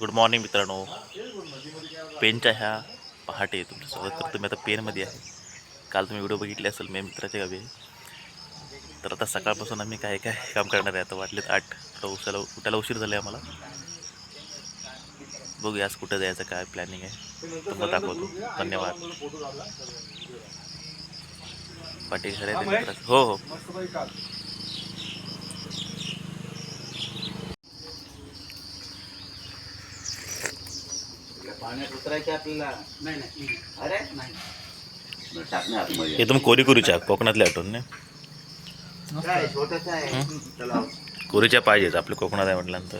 Good morning मित्रांनो. पेनच्या ह्या पहाटे तुमचं स्वागत करतो. मी आता पेनमध्ये आहे. काल तुम्ही व्हिडिओ बघितले असेल मी मित्राच्या गावी. तर आता सकाळपासून आम्ही काय काय काम करणार आहे? आता वाटलेत आठ. तर उसाला उठायला उशीर झाला आहे आम्हाला. बघूया आज कुठं जायचं काय प्लॅनिंग आहे. तुम्हाला दाखवतो. धन्यवाद. पाटील खरे हो हो. पाण्यात उतरायचे आपल्याला? नाही नाही अरे? नाही. टाकणे आतमध्ये. एकदम कोरी कोरीच्या कोकणातले आठवण नाही? काय छोटच आहे. तलाव कोरीच्या पाहिजेत आपल्या कोकणात आहे म्हटल्यानंतर.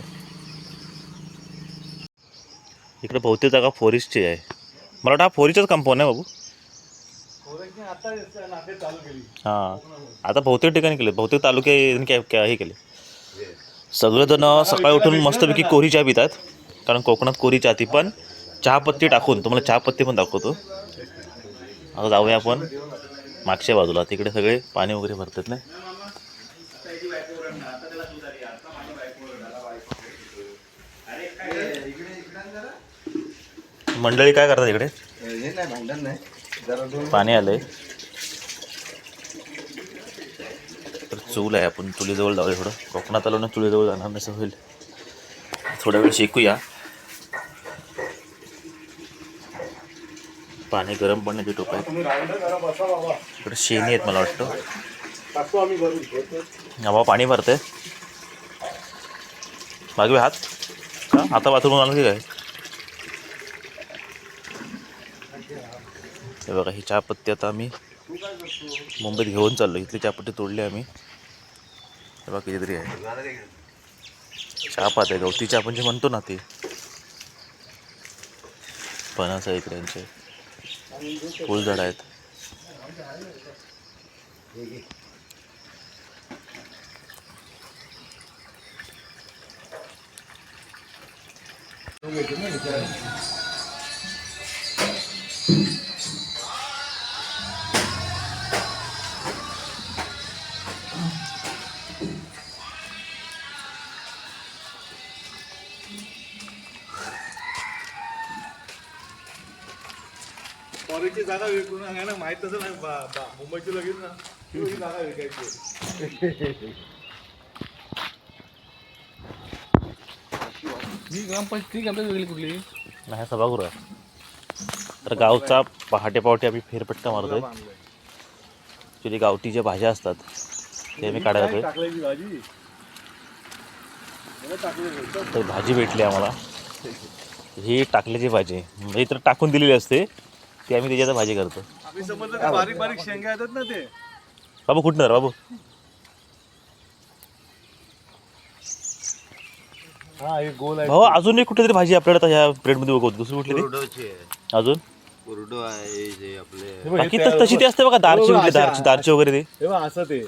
इकडे बहुतेक जागा फॉरेस्टची आहे. मला वाटतं हा फॉरेस्टच कंपाऊंड आहे बाबू आता नाते चालू केली. हां. आता बहुतेक ठिकाणी केले बहुतेक तालुके यांनी काय काय हे केले. सगळेजण सकाळी उठून मस्तपैकी कोरी चहा पितात कारण कोकणात कोरी चहा ती पण चहापत्ती टाकून तुम्हाला चहापत्ती पण दाखवतो. आता जाऊया आपण मागच्या बाजूला. तिकडे सगळे पाणी वगैरे भरतात नाही मंडळी काय करतात इकडे? पाणी आलंय. तर चूल आहे आपण चुलीजवळ जाऊया थोडं. कोकणात आलो ना चुलीजवळ जाणार नसं होईल. थोडा वेळ शिकूया. पाणी गरम पडण्याची टोप आहे इकडे शेणी आहेत मला वाटतं. हवा पाणी भरते मागवे हात. का आता बाथरूम आलं की काय? हे बघा ही चहापत्ती आता आम्ही मुंबईत घेऊन चाललो इथली चहापत्ती तोडली आम्ही. हे बघा कितीतरी आहे. चहापात आहे गवती चहा आपण जे म्हणतो ना ते. फणस आहे इकड्यांचे फुलझाड आहेत फॉरेनची जागा विकून ना माहीत तसं नाही. बा- बा- मुंबईची लगेच ना. ही जागा विकायची ही ग्रामपंचायत ग्रामपंचायत वेगळी कुठली? नाही हा सभागृह. आहे तर गावचा पहाटे पहाटे आम्ही फेरपटका मारतोय. ॲक्च्युली गावठी ज्या भाज्या असतात ते आम्ही काढायला काय जातोय टाकल्याची भाजी? मला टाकली तर. भाजी भेटली आम्हाला. ही टाकल्याची भाजी. म्हणजे तर टाकून दिलेली असते. ती आम्ही त्याच्यात भाजी करतो. आम्ही समजलं ते बारीक बारीक शेंगा येतात ना ते. बाबू कुठणार बाबू? हा हे गोल आहे. भाऊ अजून एक कुठेतरी भाजी आपल्याला आता ह्या ब्रेडमध्ये बघवतो दुसरी कुठली? कुरडोचे अजून? कुरडो आहे जे आपले. बघ, हे बाकी तयार तर तशी ती असते बघा दारची कुठली अशा- दारची दारची वगैरे ती. हे बघ असं ते.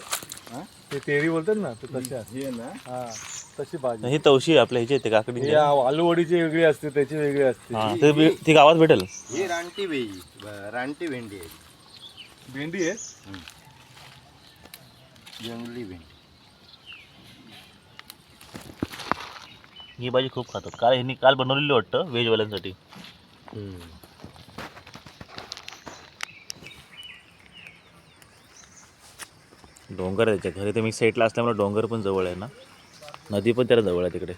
हा? ते तेरी बोलतात ना ते तशा. हे ना? हा. तशी भाजी. ही तवशी आहे आपल्या ह्याची ते काकडी. हे आलूवडीची वेगळी असते त्याची वेगळी असते. हां ते बी- ती गावात भेटेल. ही रानटी भेंडी ब- रानटी भेंडी आहे. भेंडी आहे? जंगली भेंडी. ही भाजी खूप खातात. काल ह्यांनी काल बनवलेली वाटतं व्हेजवाल्यांसाठी. डोंगर आहे त्याच्या. घरी ते मी साईडला असल्यामुळे डोंगर पण जवळ आहे ना. नदी पण त्याला जवळ आहे तिकडे.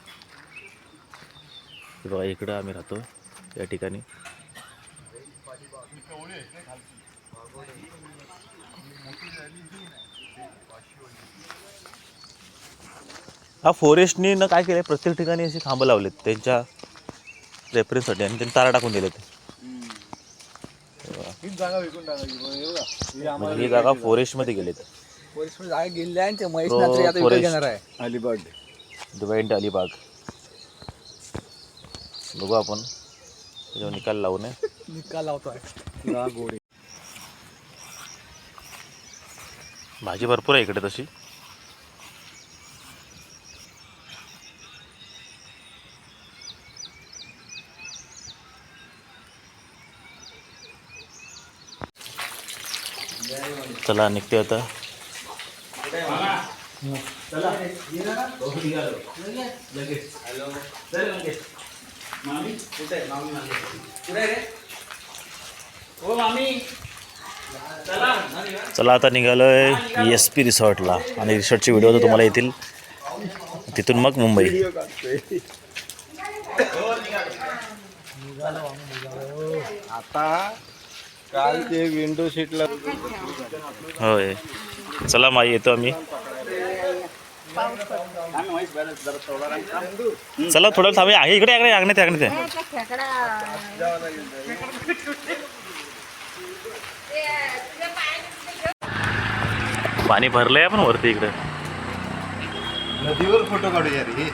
बघा इकडं आम्ही राहतो या ठिकाणी. हा फॉरेस्टनी ना काय केलं प्रत्येक ठिकाणी अशी खांबं लावलेत त्यांच्या रेफरन्ससाठी आणि त्यांनी तारा टाकून दिलेत. हीच जागा विकून टाकायची बघ, हे बघा. ही आम्हाला म्हणजे ही जागा फॉरेस्टमध्ये गेलेत. पोलीस जागा गेले आणि ते महेश तो नात्रे आता विकत forest. घेणार आहे. अलिबाग डिवाइंड अलिबाग. बघू आपण. त्याच्यावर निकाल लावू नये. निकाल लावतोय. ना गोडी. भाजी भरपूर आहे इकडे तशी. चला निघते आता. चला. आता निघालोय एस पी रिसॉर्टला. आणि रिसॉर्टचे व्हिडिओ तर तुम्हाला येतील. तिथून मग मुंबई. आता काल ते विंडो सीटला होय. चला माई येतो आम्ही. चला थोडं थांबे आहे इकडे इकडे अंगण्यात आहे, अंगण्यात आहे. पाणी भरलंय पण वरती इकडे. नदीवर फोटो काढूया रे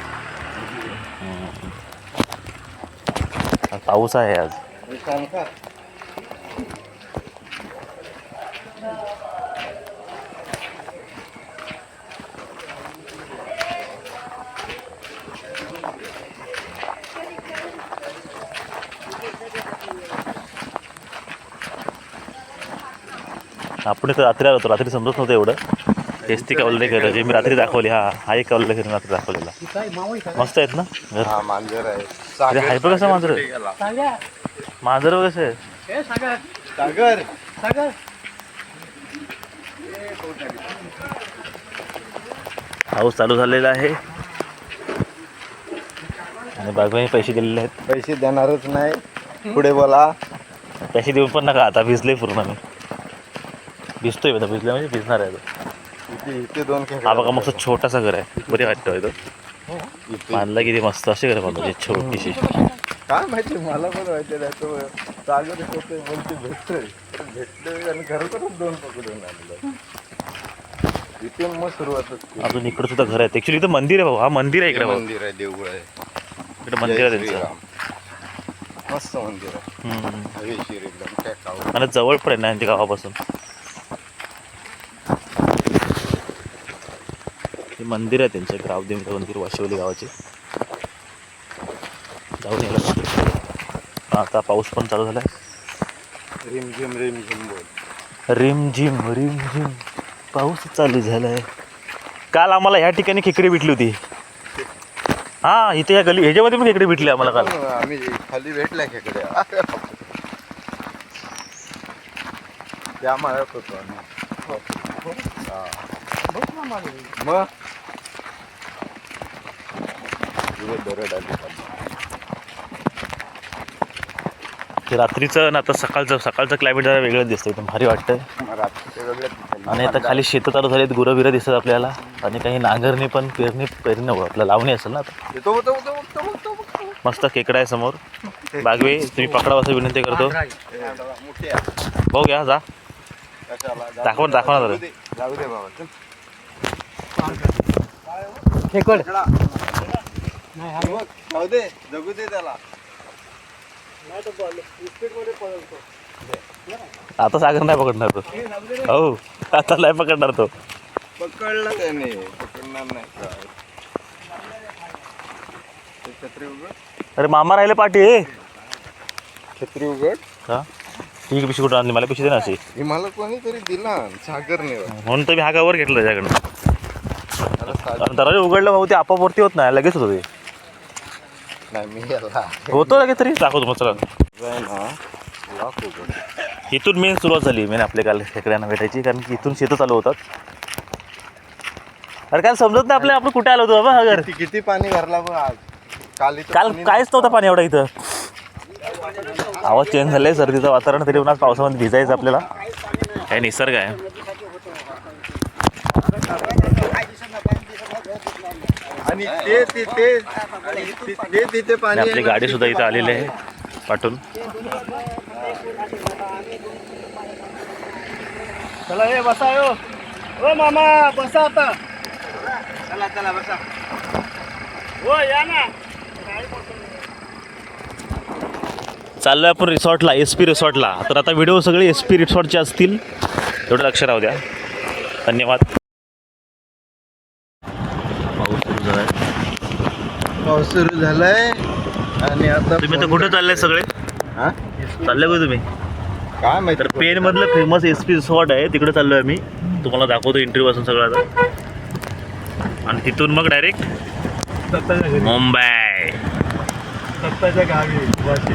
पाऊस आहे आज. आपण इथं रात्री आलो होतो. रात्री समजत नव्हतं एवढं. तेच ती कवलेले घर जे मी रात्री दाखवली हा हा एक कवलेले घर रात्री दाखवलेला. मस्त आहेत ना? घर? हा मांजर आहे. हाय कसं मांजर? मांजर कसं आहे सागर. सागर. सागर. पाऊस चालू झालेला आहे. आणि बागवानी पैसे दिलेले आहेत. पैसे देणारच नाही. पुढे बोला. पैसे देऊन पण नका. आता भिजले पूर्ण मी. भिजतोय आता भिजले म्हणजे भिजणार आहे. इथे दोन हा बघा मस्त छोटासा घर आहे. बरी वाटतं इथं इथे बांधला किती मस्त असे घर बांधले छोटीशी. काय माहिती मला पण माहिती नाही तो सागर होते बोलते भेटतोय. भेटतोय आणि घरातच दोन पकडून आणलं. इथून मग सुरुवातच. अजून इकडे सुद्धा घर आहेत. ऍक्च्युली इथं मंदिर आहे भाऊ हा मंदिर आहे इकडे मंदिर आहे देऊळ आहे. इकडे मंदिर आहे त्यांचं. मस्त मंदिर आहे. हवेशीर एकदम. आणि जवळ पण आहे ना गावापासून. मंदिर आहे त्यांचे ग्रामदेवता मंदिर वाशिवली गावाचे. जाऊन यायला आता पाऊस पण चालू झाला रिमझिम रिमझिम बोल. रिम झिम रिम झिम. पाऊस चालू झालाय. काल आम्हाला ह्या ठिकाणी खेकडी भेटली होती. हा इथे या गली ह्याच्यामध्ये पण खेकडी भेटली आम्हाला काल. आम्ही खाली भेटल्या खेकडे त्या माळ्यात होतो. मग? तुझं दरड आली खाली. ते रात्रीचं ना आता सकाळचं सकाळचं क्लायमेट जरा वेगळं दिसतं एकदम भारी वाटतं वेगळं. आणि आता खाली शेतं चालू झालीत गुरं बिरं दिसतात आपल्याला आणि काही नांगरणी पण पेरणी पेरणी नको आपल्याला लावणी असेल ना आता. मस्त खेकडा आहे समोर बागवे तुम्ही पकडा असं विनंती करतो. भाऊ घ्या जा दाखव- दे, दाखव ना जाऊ जरा. दे, जाऊ दे बाबा चल. खेकड खेकडा. नाही हा मग, जाऊ दे जगू दे त्याला. आता सागर नाही पकडणार तो. हो आता नाही पकडणार तो. पकडला त्याने पकडणार नाही ते छत्री उघड. अरे मामा राहिले पाठी छत्री उघड. हा? ठीक पिशी कुठं आणली? मला पिशी दे ना अशी. हे मला कोणीतरी दिला सागरने. म्हणून तर मी हा गावर घेतला त्याच्याकडनं दरवाजा उघडलं भाऊ ते आपोआप वरती होत नाही लगेच होतं ते नाही मी याला होतो लगेच तरी दाखवतो मग चला. आहे ना लॉक उघड इथून मेन सुरुवात झाली मेन आपल्या काल खेकड्यांना भेटायची कारण की इथून शेतं चालू होतात. अरे काल समजत नाही आपल्या आपण कुठे आलो होतो बाबा घर? किती किती पाणी भरला बघ आज. काल इथं काल पाणी काहीच नव्हतं पाणी एवढं इथं. आवाज चेंज झालाय सर्दीचं वातावरण तरी उन्हात पावसामध्ये भिजायचं आपल्याला. काय निसर्ग आहे. आणि ते तिथे ते तिथे आणि पाणी आपली गाडी सुद्धा इथं आलेली आहे. पाठून चला ए बसा यो ओ. मामा बसा आता. चला चला बसा. हो या ना. चाललोय आपण रिसॉर्टला एस पी रिसॉर्टला. तर आता व्हिडिओ सगळे एस पी रिसॉर्टचे असतील. एवढं लक्ष राहू द्या. धन्यवाद पाऊस सुरू झालाय पाऊस सुरू झालाय आणि आता तुम्ही तर कुठे चालले सगळे? हा? चालले का तुम्ही? काय माहिती? तर पेन मधलं फेमस एस पी रिसॉर्ट आहे तिकडे चाललोय आम्ही. तुम्हाला दाखवतो इंटरव्ह्यू पासून सगळं आता. आणि तिथून मग डायरेक्ट मुंबई.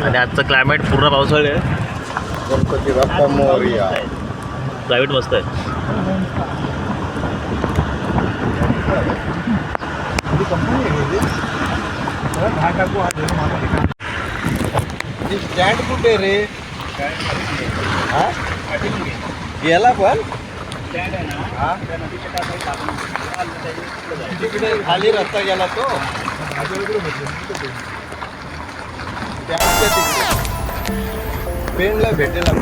आणि आजचं क्लायमेट पूर्ण पावसाळी आहे. गणपती बाप्पा मोरया क्लायमेट मस्त आहे ही कंपनी आहे म्हणजे हा धरून मला स्टँड कुठे रे हा गेला पण हा? तिकडे खाली रस्ता गेला तो माझ्याकडे भेटलं स्टँडच्या तिकडे पेनला भेटेल